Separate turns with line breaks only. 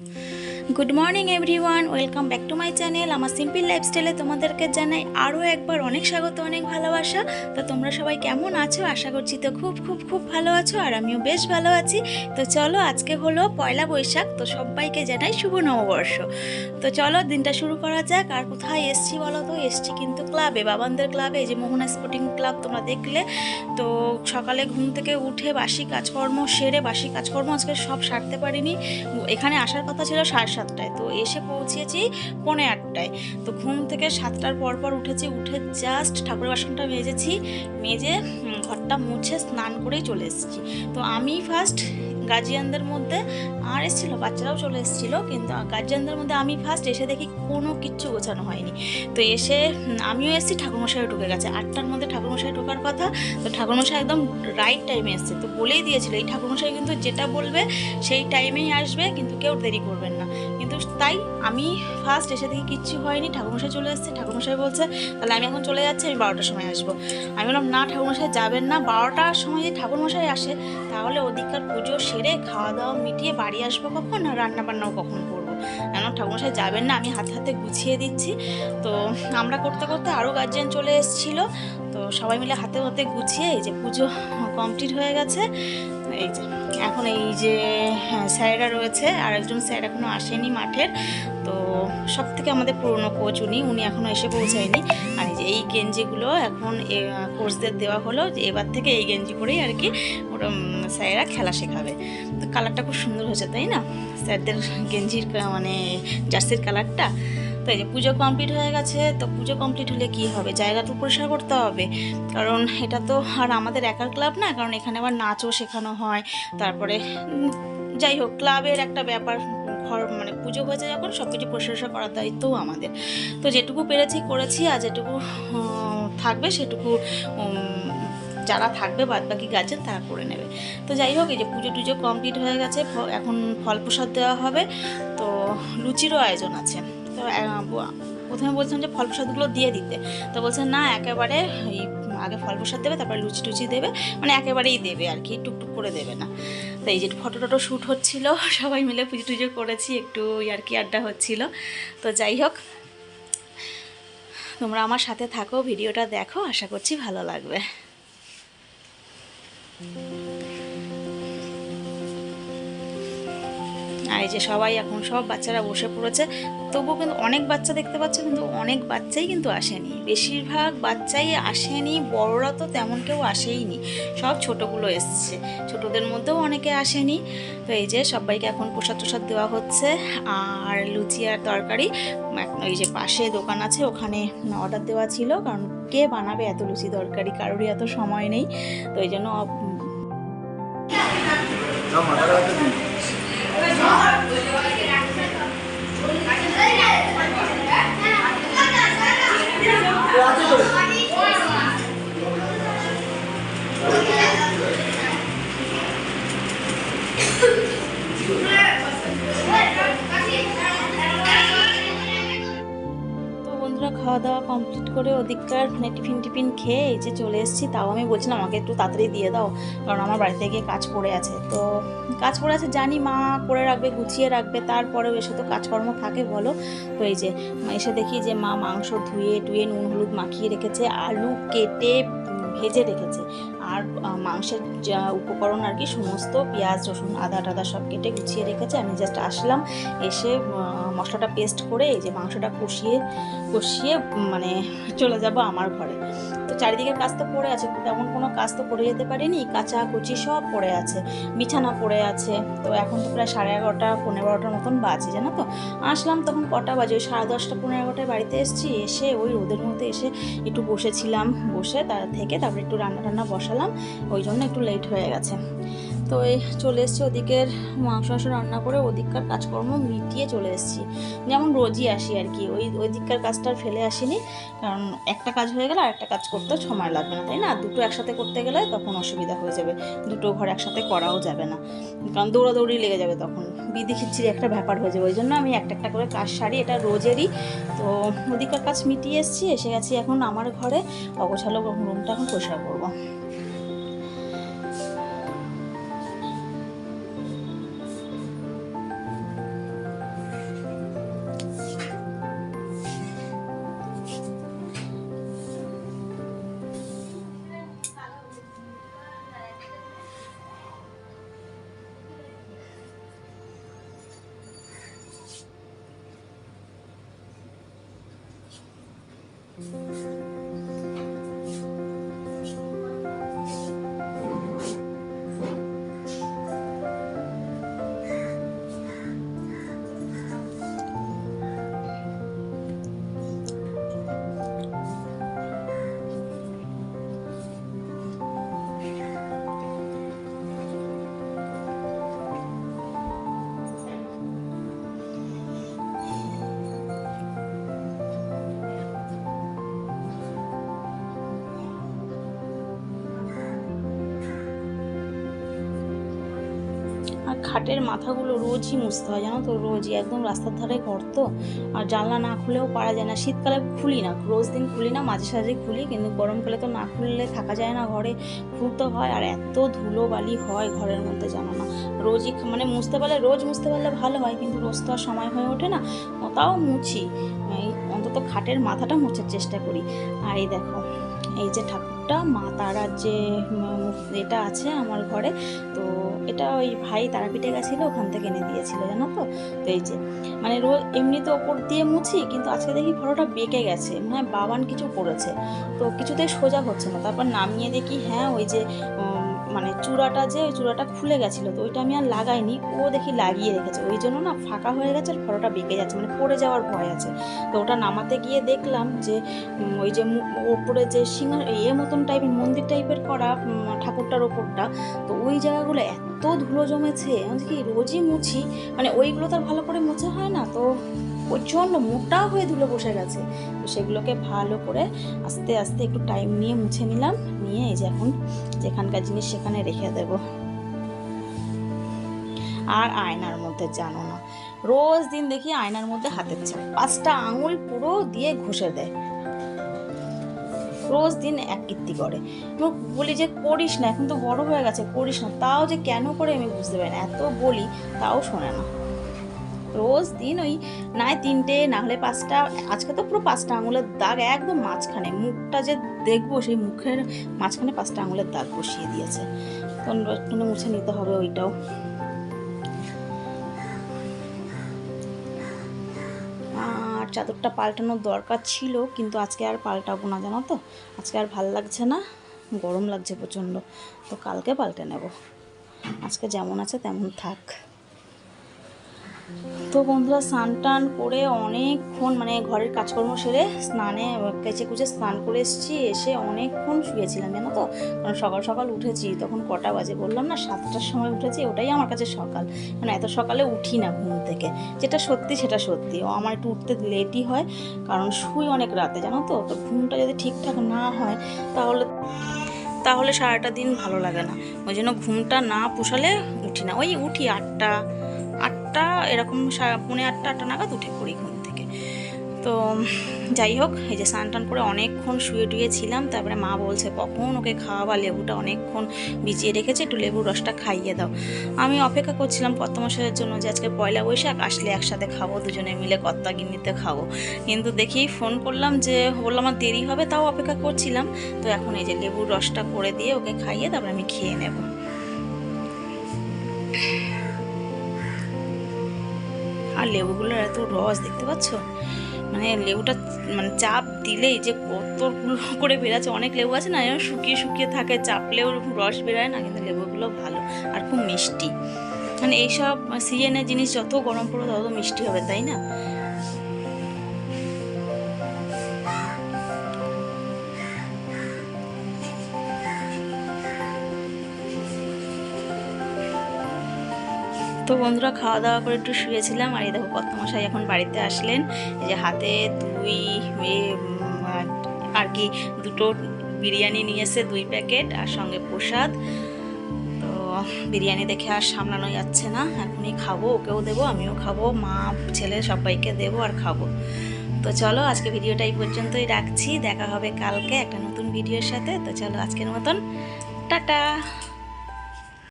Mm-hmm. Good morning everyone welcome back to my channel আমার simple লাইফস্টাইলে তোমাদেরকে জানাই আরও একবার অনেক স্বাগত, অনেক ভালোবাসা। তো তোমরা সবাই কেমন আছো? আশা করছি তো খুব খুব খুব ভালো আছো আর আমিও বেশ ভালো আছি। তো চলো, আজকে হলো পয়লা বৈশাখ। তো সবাইকে জানাই শুভ নববর্ষ। তো চলো, দিনটা শুরু করা যাক। আর কোথায় এসছি বলো তো? এসছি কিন্তু ক্লাবে, বাবানদের ক্লাবে যে মোহনা স্পোর্টিং ক্লাব তোমরা দেখলে। তো সকালে ঘুম থেকে উঠে বাসি কাজকর্ম সেরে বাসি কাজকর্ম আজকে সব সারতে পারিনি। এখানে আসার কথা ছিল সাড়ে সাতটায়। তো এসে পৌঁছেছি পৌনে আটটায়। তো ঘুম থেকে সাতটার পর পর উঠেছি, উঠে জাস্ট ঠাকুরের বাসনটা মেজেছি, মেজে ঘরটা মুছে স্নান করেই চলে এসেছি। তো আমি ফার্স্ট গার্জিয়ানদের মধ্যে আর এসেছিল, বাচ্চারাও চলে এসেছিল, কিন্তু গার্জিয়ানদের মধ্যে আমি ফার্স্ট এসে দেখি কোনো কিচ্ছু গোছানো হয়নি। তো এসে আমিও এসেছি ঠাকুরমশাই ঢুকে গেছে। আটটার মধ্যে ঠাকুরমশাই ঢোকার কথা, তো ঠাকুরমশাই একদম রাইট টাইমে এসছে। তো বলেই দিয়েছিল, এই ঠাকুরমশাই কিন্তু যেটা বলবে সেই টাইমেই আসবে, কিন্তু কেউ দেরি করবেন না। কিন্তু তাই আমি ফার্স্ট এসে দেখি কিচ্ছু হয়নি, ঠাকুরমশাই চলে এসেছে। ঠাকুরমশাই বলছে, তাহলে আমি এখন চলে যাচ্ছি, আমি বারোটার সময় আসব। আমি বললাম, না ঠাকুরমশাই, যাবেন না। বারোটার সময় যদি ঠাকুরমশাই আসে, তাহলে ওদিককার পুজো সেরে খাওয়া দাওয়া মিটিয়ে বাড়ি আসব কখন? আর রান্না বান্নাও কখন করব? কেন? ঠাকুরমশাই যাবেন না, আমি হাতে হাতে গুছিয়ে দিচ্ছি। তো আমরা করতে করতে আরও গার্জেন চলে এসেছিল। তো সবাই মিলে হাতে হাতে গুছিয়ে এই যে পুজো কমপ্লিট হয়ে গেছে। এই যে। এখন এই যে হ্যাঁ, স্যারেরা রয়েছে আর একজন স্যার এখনও আসেনি মাঠের। তো সব থেকে আমাদের পুরনো কোচ উনি উনি এখনও এসে পৌঁছায়নি। আর এই যে এই গেঞ্জিগুলো এখন কোচদের দেওয়া হলো যে এবার থেকে এই গেঞ্জি পরেই আর কি ওরা স্যারেরা খেলা শেখাবে। তো কালারটা খুব সুন্দর হয়েছে তাই না? স্যারদের গেঞ্জির মানে জার্সির কালারটা তো এই যে পুজো কমপ্লিট হয়ে গেছে, তো পুজো কমপ্লিট হলে কি হবে? জায়গাটা পরিষ্কার করতে হবে। কারণ এটা তো আর আমাদের একার ক্লাব না, কারণ এখানে আবার নাচও শেখানো হয়। তারপরে যাই হোক ক্লাবের একটা ব্যাপার, ঘর মানে পুজো হয়েছে যখন সব কিছু প্রশংসা করার দায়িত্বও আমাদের। তো যেটুকু পেরেছি, করেছি, আর যেটুকু থাকবে সেটুকু যারা থাকবে বাদ বাকি গার্জেন তারা করে নেবে। তো যাই হোক, এই যে পুজো টুজো কমপ্লিট হয়ে গেছে এখন ফল প্রসাদ দেওয়া হবে। তো লুচিরও আয়োজন আছে। তো প্রথমে বলছিলাম যে ফল প্রসাদগুলো দিয়ে দিতে। তো বলছে, না, একেবারে এই আগে ফল প্রসাদ দেবে, তারপরে লুচি টুচি দেবে। মানে একেবারেই দেবে আর কি টুকটুক করে দেবে না। তো এই যে ফটো টটো শ্যুট হচ্ছিল, সবাই মিলে পুজো টুজো করেছি, একটু আর কি আড্ডা হচ্ছিল। তো যাই হোক, তোমরা আমার সাথে থাকো, ভিডিওটা দেখো, আশা করছি ভালো লাগবে। আর এই যে সবাই এখন সব বাচ্চারা বসে পড়েছে, তবুও কিন্তু অনেক বাচ্চা দেখতে পাচ্ছে, কিন্তু অনেক বাচ্চাই কিন্তু আসেনি। বেশিরভাগ বাচ্চাই আসেনি, বড়রা তো তেমন কেউ আসেইনি। সব ছোটোগুলো এসছে, ছোটদের মধ্যেও অনেকে আসেনি। তো এই যে সবাইকে এখন প্রসাদ প্রসাদ দেওয়া হচ্ছে, আর লুচি আর তরকারি ওই যে পাশে দোকান আছে, ওখানে অর্ডার দেওয়া ছিল, কারণ কে বানাবে এত লুচি তরকারি? কারোরই এত সময় নেই, তো এই জন্য খাওয়া দাওয়া কমপ্লিট করে ওদিককার মানে টিফিন টিফিন খেয়ে এই যে চলে এসেছি, তাও আমি বলছিলাম আমাকে একটু তাড়াতাড়ি দিয়ে দাও, কারণ আমার বাড়িতে গিয়ে কাজ পড়ে আছে। তো কাজ পড়ে আছে জানি, মা করে রাখবে, গুছিয়ে রাখবে, তারপরেও এসে তো কাজকর্ম থাকে বলো। তো এই যে এসে দেখি যে মা মাংস ধুয়ে টুয়ে নুন, হলুদ মাখিয়ে রেখেছে, আলু কেটে ভেজে রেখেছে। আর মাংসের যা উপকরণ আর কি, সমস্ত পেঁয়াজ, রসুন, আদা টাদা সব কেটে গুছিয়ে রেখেছে। আমি জাস্ট আসলাম, এসে মশলাটা পেস্ট করে এই যে মাংসটা কষিয়ে কষিয়ে মানে চলে যাব আমার ঘরে। তো চারিদিকে কাজ তো পড়ে আছে, তেমন কোনো কাজ তো করে যেতে পারিনি। কাঁচা কুচি সব পড়ে আছে বিছানা পড়ে আছে। তো এখন তো প্রায় সাড়ে এগারোটা পনেরো বারোটার মতন বাজে, জানো তো? আসলাম তখন কটা বাজে, ওই সাড়ে দশটা পনেরো এগারোটায় বাড়িতে এসেছি, এসে ওই রোদের মধ্যে এসে একটু বসেছিলাম। বসে তার থেকে তারপরে একটু রান্না টান্না বসালাম। ওই জন্য একটু লেট হয়ে গেছে। তো এই চলে এসেছি ওদিকের মাংস মাংস রান্না করে, ওদিককার কাজকর্ম মিটিয়ে চলে এসেছি। যেমন রোজই আসি আর কি, ওই ওই দিককার কাজটা ফেলে আসিনি। কারণ একটা কাজ হয়ে গেলে আর একটা কাজ করতে সময় লাগবে না, তাই না? দুটো একসাথে করতে গেলে তখন অসুবিধা হয়ে যাবে, দুটো ঘর একসাথে করাও যাবে না। কারণ দৌড়াদৌড়ি লেগে যাবে তখন, বিধি খিচির একটা ব্যাপার হয়ে যাবে। ওই জন্য আমি একটা একটা করে কাজ সারি, এটা রোজেরই। তো ওদিককার কাজ মিটিয়ে এসেছি, এসে গেছি এখন আমার ঘরে, অগোছালো রুমটা এখন পরিষ্কার করব। Thank you. খাটের মাথাগুলো রোজই মুছতে হয়, জানো তো? রোজই একদম রাস্তার ধারে ঘর তো। আর জানলা না খুলেও পারা যায় না। শীতকালে খুলি না, রোজ দিন খুলি না, মাঝে সাঝে খুলি, কিন্তু গরমকালে তো না খুললে থাকা যায় না ঘরে। খুলতে হয়, আর এত ধুলো বালি হয় ঘরের মধ্যে, জানো না? রোজই মানে মুছতে পারলে, রোজ মুছতে পারলে ভালো হয়, কিন্তু রোজ তো আর সময় হয়ে ওঠে না। তাও মুছি। অন্তত খাটের মাথাটা মোছার চেষ্টা করি। আর এই দেখো, এই যে ঠাকুরটা, মা তারার যে এটা আছে আমার ঘরে। তো এটা ওই ভাই তারাপীঠে গেছিল, ওখান থেকে এনে দিয়েছিল, জানো তো? তো এই যে মানে রোজ এমনি তো ওপর দিয়ে মুছি, কিন্তু আজকে দেখি ফটোটা বেঁকে গেছে। মানে বাবান কিছু করেছে। তো কিছুতেই সোজা হচ্ছে না। তারপর নামিয়ে দেখি হ্যাঁ ওই যে মানে চূড়াটা যে ওই চূড়াটা খুলে গেছিল, তো ওইটা আমি আর লাগাইনি। ও দেখি লাগিয়ে রেখেছে। ওই জন্য না ফাঁকা হয়ে গেছে আর ফটোটা বেঁকে যাচ্ছে মানে পড়ে যাওয়ার ভয় আছে। তো ওটা নামাতে গিয়ে দেখলাম যে ওই যে ওপরে যে সিংহ ইয়ে মতন টাইপের মন্দির টাইপের করা ঠাকুরটার ওপরটা, তো ওই জায়গাগুলো এত ধুলো জমেছে। কি, রোজই মুছি? মানে ওইগুলো তো আর ভালো করে মোছা হয় না, তো প্রচণ্ড মোটা হয়ে ধুলো বসে গেছে। তো সেগুলোকে ভালো করে আস্তে আস্তে একটু টাইম নিয়ে মুছে নিলাম। নিয়ে এই যে এখন যেখানকার জিনিস সেখানে রেখে দেব। আর আয়নার মধ্যে জানো না, রোজ দিন দেখি আয়নার মধ্যে হাতের ছাপ। পাঁচটা আঙুল পুরো দিয়ে ঘষে দেয়। রোজ দিন এক কীর্তি করে। আমি বলি যে করিস না, এখন তো বড় হয়ে গেছে, করিস না। তাও যে কেন করে আমি বুঝতে পারি না। এত বলি, তাও শোনে না। রোজ দিন ওই নাই তিনটে না হলে পাঁচটা, আজকে তো পুরো পাঁচটা আঙুলের দাগ একদম মাঝখানে, মুখটা যে দেখব সেই মুখের মাঝখানে পাঁচটা আঙুলের দাগ বসিয়ে দিয়েছে। একটু মুছে নিতে হবে ওইটাও। আর চাদরটা পাল্টানোর দরকার ছিল, কিন্তু আজকে আর পাল্টাবো না, জানো তো? আজকে আর ভালো লাগছে না, গরম লাগছে প্রচণ্ড, তো কালকে পাল্টে নেব। আজকে যেমন আছে তেমন থাক। তো বন্ধুরা স্নান টান করে অনেকক্ষণ মানে ঘরের কাজকর্ম সেরে স্নানে, কেচে কুচে স্নান করে এসেছি, এসে অনেকক্ষণ শুয়েছিলাম, জানো তো? কারণ সকাল সকাল উঠেছি, তখন কটা বাজে বললাম না, সাতটার সময় উঠেছি, ওটাই আমার কাছে সকাল। মানে এত সকালে উঠি না ঘুম থেকে। যেটা সত্যি সেটা সত্যি। ও আমার একটু উঠতে লেটই হয়, কারণ শুই অনেক রাতে, জানো তো? তো ঘুমটা যদি ঠিকঠাক না হয়, তাহলে তাহলে সারাটা দিন ভালো লাগে না। ওই জন্য ঘুমটা না পোষালে উঠি না। ওই উঠি আটটা আটটা, এরকম পৌনে আটটা আটটা নাগাদ উঠে পড়ি ঘুম থেকে। তো যাই হোক, এই যে স্নান টান করে অনেকক্ষণ শুয়ে টুয়ে ছিলাম, তারপরে মা বলছে, কখন ওকে খাওয়াবা? লেবুটা অনেকক্ষণ ভিজিয়ে রেখেছে, একটু লেবুর রসটা খাইয়ে দাও। আমি অপেক্ষা করছিলাম কর্তমশাইয়ের জন্য যে আজকে পয়লা বৈশাখ, আসলে একসাথে খাব, দুজনে মিলে কর্তা গিন্নিতে খাব। কিন্তু দেখি ফোন করলাম যে, বললাম আমার দেরি হবে? তাও অপেক্ষা করছিলাম। তো এখন এই যে লেবুর রসটা করে দিয়ে ওকে খাইয়ে তারপরে আমি খেয়ে নেব। আর লেবুগুলোর এত রস দেখতে পাচ্ছ? মানে লেবুটা মানে চাপ দিলেই যে কতগুলো করে বেরাচ্ছে অনেক লেবু আছে না শুকিয়ে শুকিয়ে থাকে, চাপলেও রস বেরোয় না, কিন্তু লেবুগুলো ভালো আর খুব মিষ্টি। মানে এইসব সিজনের জিনিস যত গরম পড়বে তত মিষ্টি হবে, তাই না? তো বন্ধুরা খাওয়া দাওয়া করে একটু শুয়েছিলাম আর এই দেখো কত মশাই এখন বাড়িতে আসলেন। এই যে হাতে দুই আর কি দুটো বিরিয়ানি নিয়ে এসে দুই প্যাকেট আর সঙ্গে প্রসাদ। তো বিরিয়ানি দেখে আর সামলানো যাচ্ছে না। এখনই খাব, ওকেও দেবো, আমিও খাব, মা, ছেলে সবাইকে দেবো আর খাব। তো চলো আজকে ভিডিওটা এই পর্যন্তই রাখছি। দেখা হবে কালকে একটা নতুন ভিডিওর সাথে। তো চলো আজকের মতন, টাটা!